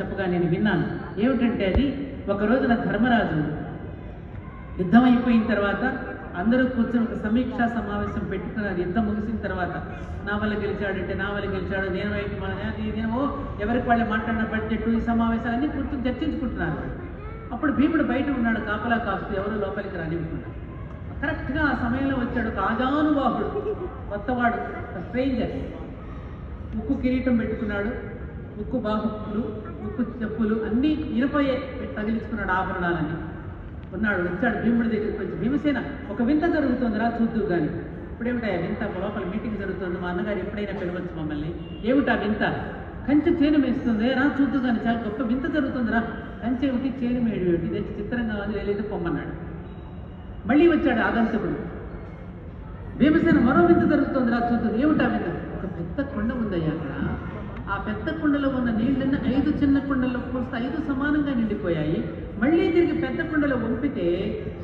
చెప్పగా నేను విన్నాను. ఏమిటంటే అది ఒక రోజున ధర్మరాజు యుద్ధం అయిపోయిన తర్వాత అందరూ కూర్చొని ఒక సమీక్షా సమావేశం పెట్టుకున్నారు యుద్ధం ముగిసిన తర్వాత నా వల్ల గెలిచాడంటే నా వల్ల గెలిచాడు నేను వైపు నేనేమో ఎవరికి వాళ్ళు మాట్లాడిన బడ్జెట్ ఈ సమావేశాలన్నీ కూర్చొని చర్చించుకుంటున్నారు అప్పుడు భీముడు బయట ఉన్నాడు కాపలా కాస్తూ ఎవరు లోపలికి రానివ్వకుండా. కరెక్ట్గా ఆ సమయంలో వచ్చాడు ఒక ఆజానుబాహుడు కొత్తవాడు స్ట్రేంజర్. ముక్కు కిరీటం పెట్టుకున్నాడు ఉక్కు బాహుకులు ఉప్పు చెప్పులు అన్నీ ఇనపయ్యే తగిలించుకున్నాడు ఆభరణాలని ఉన్నాడు వచ్చాడు భీముడి దగ్గరికి వచ్చి భీమసేన ఒక వింత జరుగుతుందిరా చూద్దు కానీ ఇప్పుడేమిటా వింత? లోపల మీటింగ్ జరుగుతుంది. మా అన్నగారు ఎప్పుడైనా పిలవచ్చు మమ్మల్ని. ఏమిటా వింత? కంచె చేను మేస్తుంది రా చూద్దు కానీ చాలా గొప్ప వింత జరుగుతుందిరా. కంచె ఒకటి చేను మేడు ఏమిటి ఇది చిత్రంగా ఉంది లేదు పొమ్మన్నాడు. మళ్ళీ వచ్చాడు ఆదర్శకుడు భీమసేన మరో వింత జరుగుతుందిరా చూద్దు ఏమిటా వింత? ఒక పెద్ద కొండ ఉందయ్యా అక్కడ. ఆ పెద్ద కుండలో ఉన్న నీళ్ళన్న ఐదు చిన్న కుండల్లో పోస్తే ఐదు సమానంగా నిండిపోయాయి. మళ్ళీ తిరిగి పెద్ద కుండలో వంపితే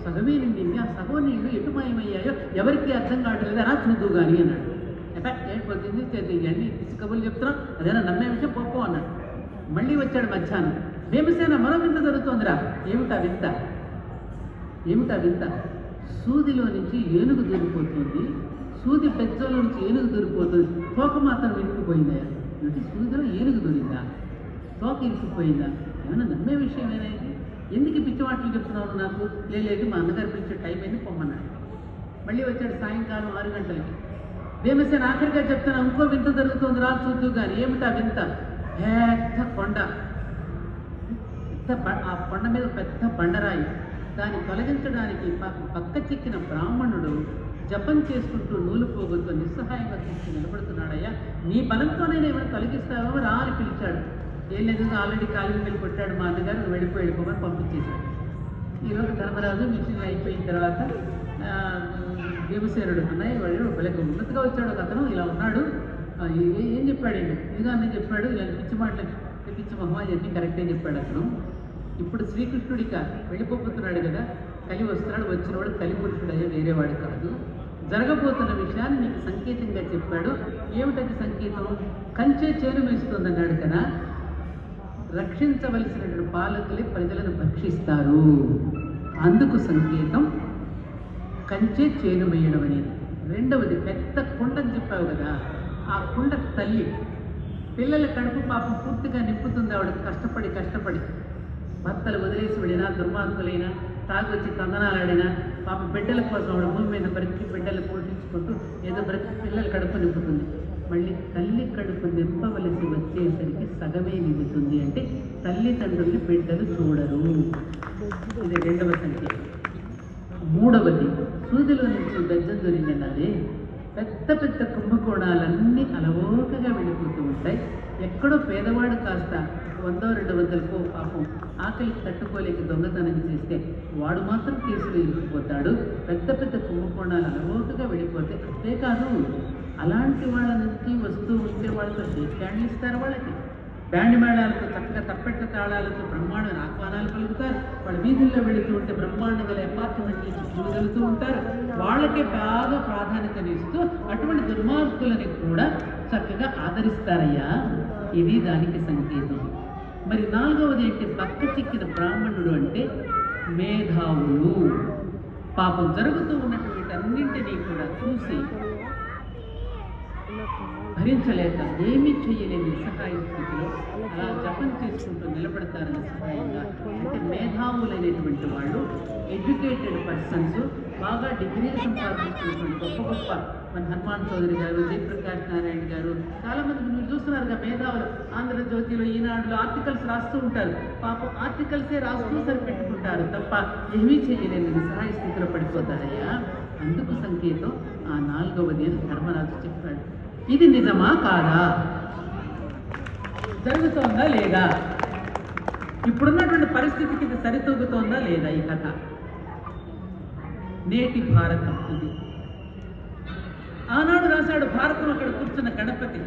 సగమే నిండింది. ఆ సగం నీళ్ళు ఎటు మాయమయ్యాయో ఎవరికి అర్థం కావట్లేదు రా చూద్దు కానీ అన్నాడు. ఎఫెక్ట్ చేతి ఇవన్నీ పిచ్చి కబుర్లు చెప్తున్నాం అదేనా నమ్మే విషయం? పోపో అన్నాడు. మళ్ళీ వచ్చాడు మధ్యాహ్నం. భీమసేన మరో వింత జరుగుతోందిరా. ఏమిటా వింత? ఏమిటా వింత? సూదిలో నుంచి ఏనుగు దూరిపోతుంది. సూది పెద్దలో నుంచి ఏనుగు దూరిపోతుంది. తోక మాత్రం ఇరుక్కుపోయిందా నటి సూదిలో ఏనుగు దూరిందా తోక ఇరుక్కుపోయిందా? ఏమైనా నమ్మే విషయమేనా ఇది? ఎందుకు పిచ్చివాట్లు చెప్తున్నావు నాకు? లేదు మా అన్నగారు పిలిచే టైం అయింది పొమ్మన్నాడు. మళ్ళీ వచ్చాడు సాయంకాలం ఆరు గంటలకి. భీమసేన ఆఖరిగా చెప్తాను ఇంకో వింత జరుగుతుంది రా చూద్దు కానీ ఏమిటా వింత? పెద్ద కొండ. పెద్ద ఆ కొండ మీద పెద్ద బండరాయి. దాన్ని తొలగించడానికి ప- పక్క చిక్కిన బ్రాహ్మణుడు జపం చేసుకుంటూ నూలు పోగుతూ నిస్సహాయంగా తీసుకుని నిలబడుతున్నాడయ్యా. నీ బలంతోనే ఏమైనా తొలగిస్తావో రా అని పిలిచాడు. ఏం లేదు ఆల్రెడీ కాలికి వెళ్ళి కొట్టాడు మా అన్నగారు నువ్వు వెళ్ళిపోయి వెళ్ళిపోమని పంపించేశాడు. ఈరోజు ధర్మరాజు మిషన్ అయిపోయిన తర్వాత భీమసేనుడు అన్నయ్య వాడు భలే ఉన్నతగా వచ్చాడు ఒక అతను ఇలా ఉన్నాడు. ఏ- ఏం చెప్పాడు ఈయన? ఇదిగా అన్న చెప్పాడు ఇలా పిచ్చి మాటలు పిచ్చి మహమ్మ ఇవన్నీ కరెక్టే చెప్పాడు అతను. ఇప్పుడు శ్రీకృష్ణుడిక వెళ్ళిపోతున్నాడు కదా కలి వస్తున్నాడు వచ్చినవాడు కలి పురుషుడు అయ్యే వేరేవాడు కాదు. జరగబోతున్న విషయాన్ని నీకు సంకేతంగా చెప్పాడు. ఏమిటది సంకేతం? కంచే చేను వేస్తుందన్నాడు కదా. రక్షించవలసినటువంటి పాలకులే ప్రజలను భక్షిస్తారు. అందుకు సంకేతం కంచె చేను వేయడం అనేది. రెండవది పెద్ద కుండని చెప్పావు కదా. ఆ కుండ తల్లి పిల్లల కడుపు పాపం పూర్తిగా నింపుతుంది ఆవిడ. కష్టపడి కష్టపడి భర్తలు వదిలేసి వెళ్ళినా దుర్మార్గులైనా తాగొచ్చి కందనాలాడినా పాప బిడ్డల కోసం ఆవిడ భూమి మీద బ్రతికి బిడ్డలు పోషించుకుంటూ ఏదో బ్రతికి పిల్లల కడుపు నింపుతుంది. మళ్ళీ తల్లి కడుపు నింపవలసి వచ్చేసరికి సగమే నిండుతుంది అంటే తల్లిదండ్రుల్ని బిడ్డలు చూడరు. ఇది రెండవ సంఖ్య. మూడవది సూదిలో నుంచి బెజ్జం దొరికినదే. పెద్ద పెద్ద కుంభకోణాలన్నీ అలవోకగా వెళ్ళిపోతూ ఉంటాయి. ఎక్కడో పేదవాడు కాస్త వందో రెండు వందలకో పాపం ఆకలికి తట్టుకోలేక దొంగతనం చేస్తే వాడు మాత్రం కేసులు ఇరుక్కుపోతాడు. పెద్ద పెద్ద కుంభకోణాలు అలవోకగా వెళ్ళిపోతే అంతేకాదు అలాంటి వాళ్ళ నుంచి వస్తూ ఉంటే వాళ్ళతో షేక్ హ్యాండ్లు ఇస్తారు వాళ్ళకి. బ్యాండ్ మేళాలతో చక్కగా తప్పెట్ల తాళాలతో బ్రహ్మాండ ఆహ్వానాలు పలుకుతారు. వాళ్ళ వీధుల్లో వెళుతూ ఉంటే బ్రహ్మాండ గల అపార్ట్మెంట్ నుంచి చూడగలుగుతూ ఉంటారు. వాళ్ళకే బాగా ప్రాధాన్యతనిస్తూ అటువంటి దుర్మార్గులని కూడా చక్కగా ఆదరిస్తారయ్యా. ఇది దానికి సంకేతం. మరి నాలుగవది ఏంటి పక్క చిక్కిన బ్రాహ్మణుడు అంటే మేధావులు. పాపం జరుగుతూ ఉన్నటువంటి అన్నింటినీ కూడా చూసి భరించలేక ఏమీ చేయలేని నిస్సహాయ స్థితిలో అలా జపం చేసుకుంటూ నిలబడతారు నిస్సహాయంగా అంటే మేధావులైనటువంటి వాళ్ళు ఎడ్యుకేటెడ్ పర్సన్స్ బాగా డిగ్రీలు సంపాదించినటువంటి గొప్ప గొప్ప మన హనుమాన్ చౌదరి గారు జయప్రకాష్ నారాయణ గారు చాలా మంది మీరు చూస్తున్నారుగా మేధావులు. ఆంధ్రజ్యోతిలో ఈనాడులో ఆర్టికల్స్ రాస్తూ ఉంటారు. పాపం ఆర్టికల్సే రాస్తూ సరిపెట్టుకుంటారు తప్ప ఏమీ చేయలేని సహాయ స్థితిలో పడిపోతారయ్యా. అందుకు సంకేతం ఆ నాలుగవది అని ధర్మరాజు చెప్పాడు. ఇది నిజమా కాదా? జరుగుతోందా లేదా? ఇప్పుడున్నటువంటి పరిస్థితికి ఇది సరితూగుతోందా లేదా ఈ కథ? నేటి భారతం ఇది. ఆనాడు రాశాడు భారతం అక్కడ కూర్చున్న గణపతి.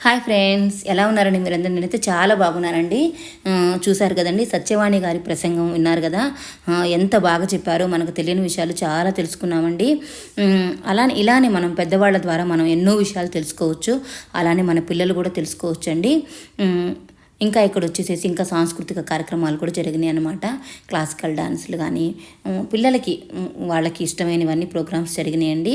హాయ్ ఫ్రెండ్స్ ఎలా ఉన్నారండి మీరందరూ? నేనైతే చాలా బాగున్నానండి. చూశారు కదండి సత్యవాణి గారి ప్రసంగం విన్నారు కదా. ఎంత బాగా చెప్పారో మనకు తెలియని విషయాలు చాలా తెలుసుకున్నామండి. అలా అలానే ఇలానే మనం పెద్దవాళ్ళ ద్వారా మనం ఎన్నో విషయాలు తెలుసుకోవచ్చు. అలానే మన పిల్లలు కూడా తెలుసుకోవచ్చు అండి ఇంకా ఇక్కడ వచ్చేసేసి ఇంకా సాంస్కృతిక కార్యక్రమాలు కూడా జరిగినాయి అనమాట క్లాసికల్ డాన్సులు కానీ పిల్లలకి వాళ్ళకి ఇష్టమైనవన్నీ ప్రోగ్రామ్స్ జరిగినాయండి.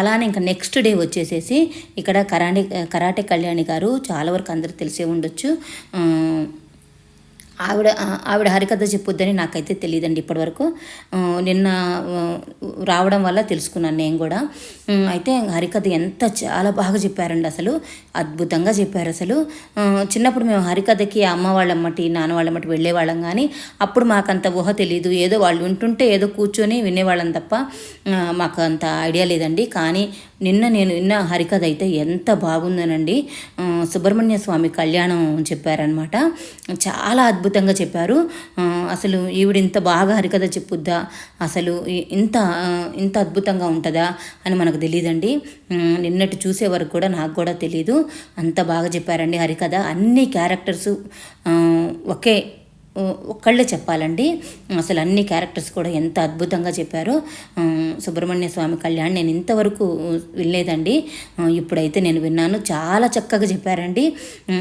అలానే ఇంకా నెక్స్ట్ డే వచ్చేసేసి ఇక్కడ కరాటే కరాటే కళ్యాణి గారు చాలా వరకు అందరికి తెలిసే ఉండొచ్చు. ఆవిడ ఆవిడ హరికథ చెప్పొద్దని నాకైతే తెలియదండి ఇప్పటివరకు. నిన్న రావడం వల్ల తెలుసుకున్నాను నేను కూడా. అయితే హరికథ ఎంత చాలా బాగా చెప్పారండి అసలు. అద్భుతంగా చెప్పారు అసలు. చిన్నప్పుడు మేము హరికథకి అమ్మ వాళ్ళమ్మటి నాన్న వాళ్ళమ్మటి వెళ్ళేవాళ్ళం కానీ అప్పుడు మాకంత ఊహ తెలియదు ఏదో వాళ్ళు వింటుంటే ఏదో కూర్చొని వినేవాళ్ళం తప్ప మాకు అంత ఐడియా లేదండి. కానీ నిన్న నేను నిన్న హరికథ అయితే ఎంత బాగుందనండి. సుబ్రహ్మణ్య స్వామి కళ్యాణం చెప్పారనమాట చాలా అద్భుతంగా చెప్పారు. అసలు ఈవిడ ఇంత బాగా హరికథ చెప్పుద్దా? అసలు ఇంత ఇంత అద్భుతంగా ఉంటుందా అని మనకు తెలియదండి నిన్నటి చూసే వరకు కూడా నాకు కూడా తెలియదు అంత బాగా చెప్పారండి హరికథ. అన్ని క్యారెక్టర్స్ ఒకే ఒక్కళ్ళే చెప్పాలండి. అసలు అన్ని క్యారెక్టర్స్ కూడా ఎంత అద్భుతంగా చెప్పారో సుబ్రహ్మణ్య స్వామి కళ్యాణ్ నేను ఇంతవరకు వినలేదండి. ఇప్పుడైతే నేను విన్నాను. చాలా చక్కగా చెప్పారండి.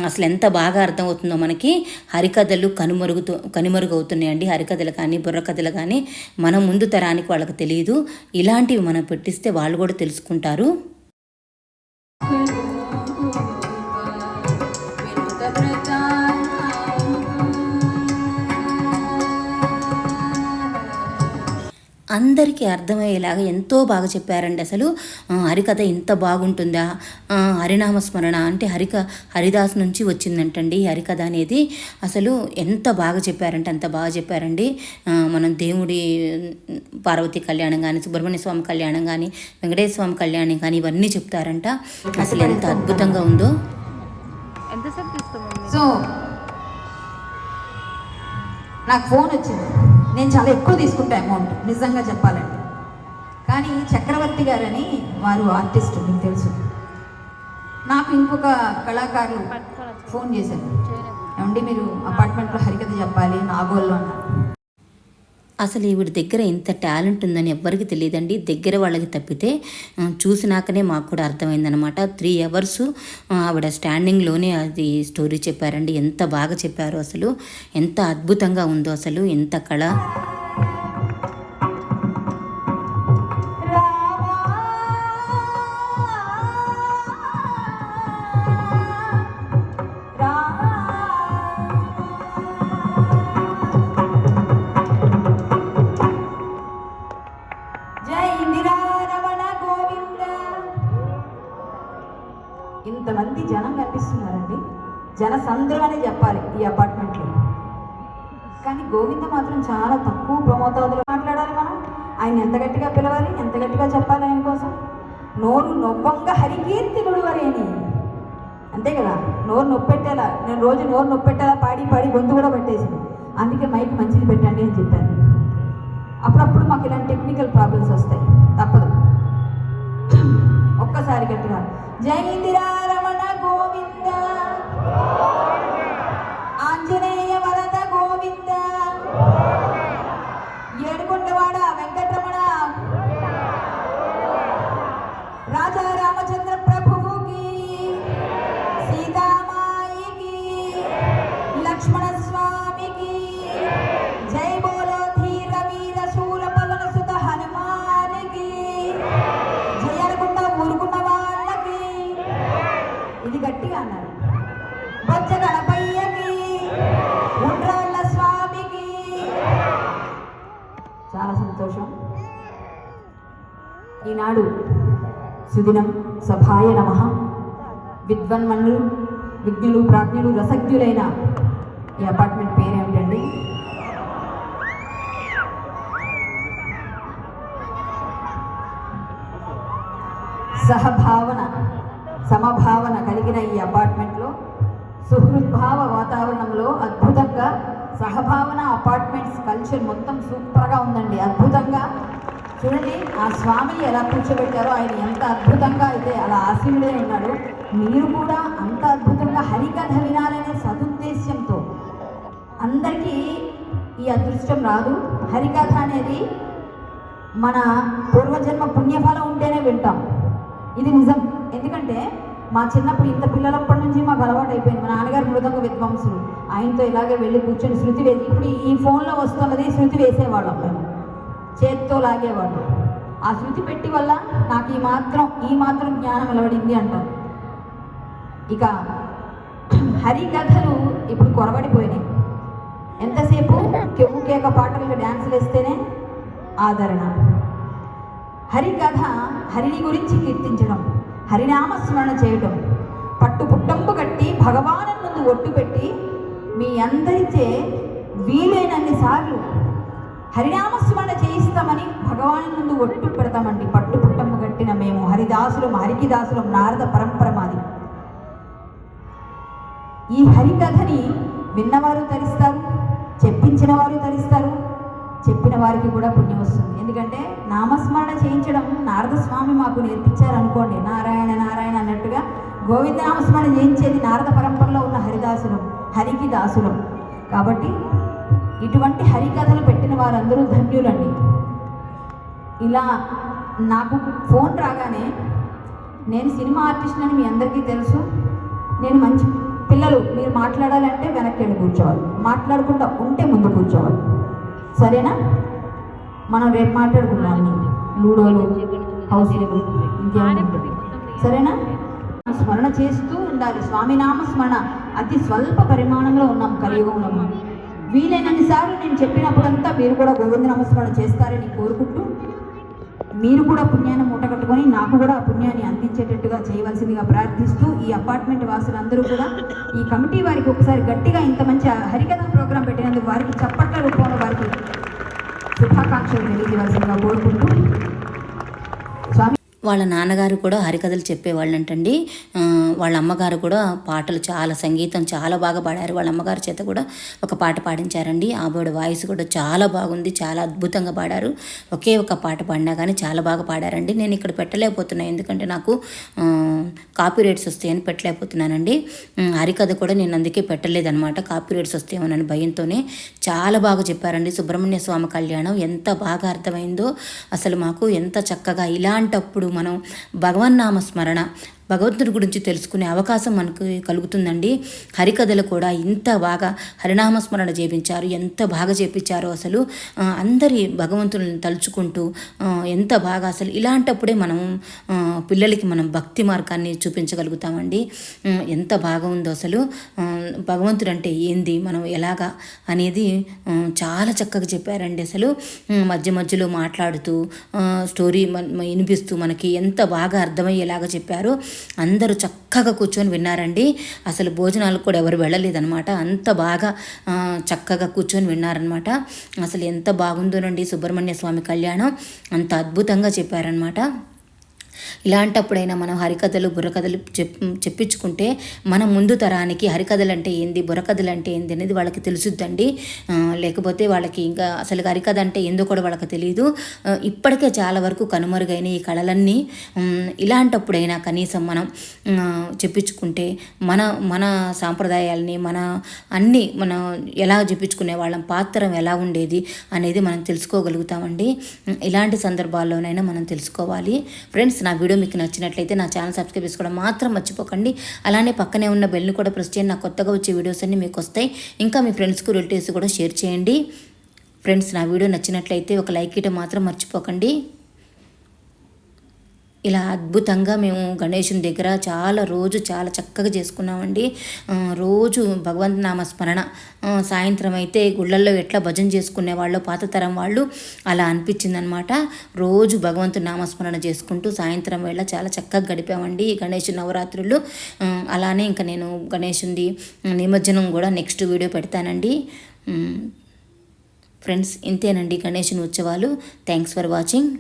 అసలు ఎంత బాగా అర్థమవుతుందో మనకి. హరికథలు కనుమరుగుతూ కనుమరుగవుతున్నాయండి. హరికథలు కానీ బుర్రకథలు కానీ మన ముందు తరానికి వాళ్ళకి తెలియదు ఇలాంటివి మనం పెట్టిస్తే వాళ్ళు కూడా తెలుసుకుంటారు. Hmm. అందరికీ అర్థమయ్యేలాగా ఎంతో బాగా చెప్పారండి అసలు. హరికథ ఇంత బాగుంటుందా? హరినామ స్మరణ అంటే హరిక హరిదాస్ నుంచి వచ్చిందంటండి ఈ హరికథ అనేది. అసలు ఎంత బాగా చెప్పారంటే అంత బాగా చెప్పారండి. మనం దేవుడి పార్వతి కళ్యాణం కానీ సుబ్రహ్మణ్య స్వామి కళ్యాణం కానీ వెంకటేశ్వర స్వామి కళ్యాణం కానీ ఇవన్నీ చెప్తారంట. అసలు ఎంత అద్భుతంగా ఉందో. సో నాకు ఫోన్ వచ్చింది. నేను చాలా ఎక్కువ తీసుకుంటా అమౌంట్ నిజంగా చెప్పాలంటే. కానీ చక్రవర్తి గారని వారు ఆర్టిస్ట్ మీకు తెలుసు. నాకు ఇంకొక కళాకారులు ఫోన్ చేశారు. ఏమండి మీరు అపార్ట్మెంట్లో హరికథ చెప్పాలి నాగోల్లో అన్నారు. అసలు ఈవిడ దగ్గర ఇంత టాలెంట్ ఉందని ఎవ్వరికి తెలియదండి. దగ్గర వాళ్ళకి తప్పితే చూసినాకనే మాకు కూడా అర్థమైందనమాట త్రీ అవర్స్ ఆవిడ స్టాండింగ్లోనే అది స్టోరీ చెప్పారండి. ఎంత బాగా చెప్పారో అసలు. ఎంత అద్భుతంగా ఉందో అసలు. ఎంత కళ. కానీ గోవింద మాత్రం చాలా తక్కువ ప్రమోతాదులు మాట్లాడాలి మనం. ఆయన ఎంత గట్టిగా పిలవాలి ఎంత గట్టిగా చెప్పాలి ఆయన కోసం? నోరు నొప్పంగా హరికీర్తి గుడివరేని అంతే కదా? నోరు నొప్పెట్టేలా నేను రోజు నోరు నొప్పెట్టేలా పాడి పాడి గొంతు కూడా పట్టేసింది అందుకే మైక్ మంచిది పెట్టండి అని చెప్పాను. అప్పుడప్పుడు మాకు ఇలాంటి టెక్నికల్ ప్రాబ్లమ్స్ వస్తాయి. తప్పదు. ఒక్కసారి గట్టిగా జై ఇందిరా రమణ గోవింద ఈనాడు సుదినం సభాయ నమ. విద్వన్మన్లు విజ్ఞులు ప్రాజ్ఞులు రసజ్ఞులైన ఈ అపార్ట్మెంట్ పేరేమిటండి? సహభావన సమభావన కలిగిన ఈ అపార్ట్మెంట్లో సుహృద్భావ వాతావరణంలో అద్భుతంగా సహభావన అపార్ట్మెంట్స్ కల్చర్ మొత్తం సూపర్గా ఉందండి. అద్భుతంగా చూడండి ఆ స్వామిని ఎలా కూర్చోబెట్టారో ఆయన ఎంత అద్భుతంగా అయితే అలా ఆశీనుడే ఉన్నాడు. మీరు కూడా అంత అద్భుతంగా హరికథ వినాలనే సదుద్దేశ్యంతో. అందరికీ ఈ అదృష్టం రాదు. హరికథ అనేది మన పూర్వజన్మ పుణ్యఫలం ఉంటేనే వింటాం. ఇది నిజం. ఎందుకంటే మా చిన్నప్పుడు ఇంత పిల్లలప్పటి నుంచి మాకు అలవాటు అయిపోయింది మా నాన్నగారు మృదంగ విద్వాంసులు. ఆయనతో ఇలాగే వెళ్ళి కూర్చొని శృతి వేసి ఇప్పుడు ఈ ఫోన్లో వస్తున్నది శృతి వేసేవాళ్ళం మేము. చేత్తో లాగేవాడు ఆ శృతి పెట్టి వల్ల నాకు ఈ మాత్రం ఈ మాత్రం జ్ఞానం వెలవడింది అంటారు. ఇక హరికథలు ఇప్పుడు కొరబడిపోయినాయి. ఎంతసేపు కెవ్వు కేక పాటలకు డ్యాన్సులు వేస్తేనే ఆదరణ. హరికథ హరిని గురించి కీర్తించడం హరినామస్మరణ చేయటం పట్టు పుట్టంపు కట్టి భగవాను ముందు ఒట్టు పెట్టి మీ అందరిచే వీలైనన్ని సార్లు హరినామస్మరణ చేయిస్తామని భగవాన్ ముందు ఒట్టు పెడతామండి. పట్టు పుట్టము కట్టిన మేము హరిదాసులం హరికిదాసులం నారద పరంపర మాది ఈ హరికథని విన్నవారు తరిస్తారు చెప్పించిన వారు తరిస్తారు చెప్పిన వారికి కూడా పుణ్యం వస్తుంది. ఎందుకంటే నామస్మరణ చేయించడం నారద స్వామి మాకు నేర్పించారు అనుకోండి. నారాయణ నారాయణ అన్నట్టుగా గోవింద నామస్మరణ చేయించేది నారద పరంపరలో ఉన్న హరిదాసులం హరికి దాసులం కాబట్టి ఇటువంటి హరికథలు పెట్టిన వారందరూ ధన్యులండి. ఇలా నాకు ఫోన్ రాగానే నేను సినిమా ఆర్టిస్ట్ అని మీ అందరికీ తెలుసు. నేను మంచి పిల్లలు మీరు మాట్లాడాలంటే వెనక్కి వెళ్ళి కూర్చోవాలి. మాట్లాడకుండా ఉంటే ముందు కూర్చోవాలి. సరేనా? మనం రేపు మాట్లాడుకుందాం. లూడోలు హౌసీలు ఇంకేమైనా సరేనా? స్మరణ చేస్తూ ఉండాలి. స్వామినామ స్మరణ. అతి స్వల్ప పరిమాణంలో ఉన్నాం కలియుగంలో వీలైనన్ని సార్లు నేను చెప్పినప్పుడంతా మీరు కూడా గోవింద నమస్కారం చేస్తారని కోరుకుంటూ మీరు కూడా పుణ్యాన్ని మూటగట్టుకొని నాకు కూడా ఆ పుణ్యాన్ని అందించేటట్టుగా చేయవలసిందిగా ప్రార్థిస్తూ ఈ అపార్ట్మెంట్ వాసులందరూ కూడా ఈ కమిటీ వారికి ఒకసారి గట్టిగా ఇంత మంచి హరికథ ప్రోగ్రాం పెట్టినందుకు వారికి చప్పట్ల రూపంలో వారికి శుభాకాంక్షలు తెలియజేయవలసిందిగా కోరుకుంటూ వాళ్ళ నాన్నగారు కూడా హరికథలు చెప్పేవాళ్ళంటండి. వాళ్ళ అమ్మగారు కూడా పాటలు చాలా సంగీతం చాలా బాగా పాడారు. వాళ్ళ అమ్మగారి చేత కూడా ఒక పాట పాడించారండి. ఆవిడ వాయిస్ కూడా చాలా బాగుంది చాలా అద్భుతంగా పాడారు. ఒకే ఒక పాట పాడినా కానీ చాలా బాగా పాడారండి. నేను ఇక్కడ పెట్టలేకపోతున్నాను ఎందుకంటే నాకు కాపీ రేట్స్ వస్తాయని పెట్టలేకపోతున్నానండి. హరికథ కూడా నేను అందుకే పెట్టలేదనమాట కాపీ రేట్స్ వస్తాయేమోనని భయంతోనే చాలా బాగా చెప్పారండి. సుబ్రహ్మణ్య స్వామి కళ్యాణం ఎంత బాగా అర్థమైందో అసలు మాకు ఎంత చక్కగా ఇలాంటప్పుడు మనం భగవన్నామ స్మరణ భగవంతుడి గురించి తెలుసుకునే అవకాశం మనకు కలుగుతుందండి. హరికథలు కూడా ఇంత బాగా హరినామస్మరణ చేపించారు ఎంత బాగా చేపించారో అసలు అందరి భగవంతుని తలుచుకుంటూ ఎంత బాగా అసలు ఇలాంటప్పుడే మనం పిల్లలకి మనం భక్తి మార్గాన్ని చూపించగలుగుతామండి. ఎంత బాగా ఉందో అసలు భగవంతుడు అంటే ఏంది మనం ఎలాగా అనేది చాలా చక్కగా చెప్పారండి అసలు. మధ్య మధ్యలో మాట్లాడుతూ స్టోరీ మన- వినిపిస్తూ మనకి ఎంత బాగా అర్థమయ్యేలాగా చెప్పారో అందరూ చక్కగా కూర్చొని విన్నారండి. అసలు భోజనాలకు కూడా ఎవరు వెళ్ళలేదనమాట అంత బాగా చక్కగా కూర్చొని విన్నారనమాట అసలు ఎంత బాగుందోనండి సుబ్రహ్మణ్య స్వామి కళ్యాణం. అంత అద్భుతంగా చెప్పారనమాట ఇలాంటప్పుడైనా మనం హరికథలు బుర్రకథలు చెప్ చెప్పించుకుంటే మన ముందు తరానికి హరికథలు అంటే ఏంది బుర్రకథలు అంటే ఏంది అనేది వాళ్ళకి తెలుసుద్దండి. లేకపోతే వాళ్ళకి ఇంకా అసలు హరికథ అంటే ఏందో కూడా వాళ్ళకి తెలియదు. ఇప్పటికే చాలా వరకు కనుమరుగైన ఈ కళలన్నీ. ఇలాంటప్పుడైనా కనీసం మనం చెప్పించుకుంటే మన మన సాంప్రదాయాల్ని మన అన్నీ మనం ఎలా చెప్పించుకునే వాళ్ళం పాత్ర ఎలా ఉండేది అనేది మనం తెలుసుకోగలుగుతామండి. ఇలాంటి సందర్భాల్లోనైనా మనం తెలుసుకోవాలి. ఫ్రెండ్స్ నా వీడియో మీకు నచ్చినట్లయితే నా ఛానల్ సబ్స్క్రైబ్ చేసుకోవడం మాత్రం మర్చిపోకండి. అలానే పక్కనే ఉన్న బెల్ని కూడా ప్రెస్ చేయండి. నా కొత్తగా వచ్చే వీడియోస్ అన్నీ మీకు వస్తాయి. ఇంకా మీ ఫ్రెండ్స్కు రిలేటివ్స్ కూడా షేర్ చేయండి. ఫ్రెండ్స్ నా వీడియో నచ్చినట్లయితే ఒక లైక్ ఇవ్వడం మాత్రం మర్చిపోకండి. ఇలా అద్భుతంగా మేము గణేషుని దగ్గర చాలా రోజు చాలా చక్కగా చేసుకున్నామండి. రోజు భగవంత్ నామ స్మరణ సాయంత్రం అయితే గుళ్ళల్లో ఎట్లా భజన చేసుకునే వాళ్ళు పాత తరం వాళ్ళు అలా అనిపించిందనమాట. రోజు భగవంతు నామస్మరణ చేసుకుంటూ సాయంత్రం వేళ చాలా చక్కగా గడిపామండి ఈ గణేష్ నవరాత్రులు. అలానే ఇంకా నేను గణేషుంది నిమజ్జనం కూడా నెక్స్ట్ వీడియో పెడతానండి. ఫ్రెండ్స్ ఇంతేనండి గణేషుని ఉత్సవాలు. Thanks for watching.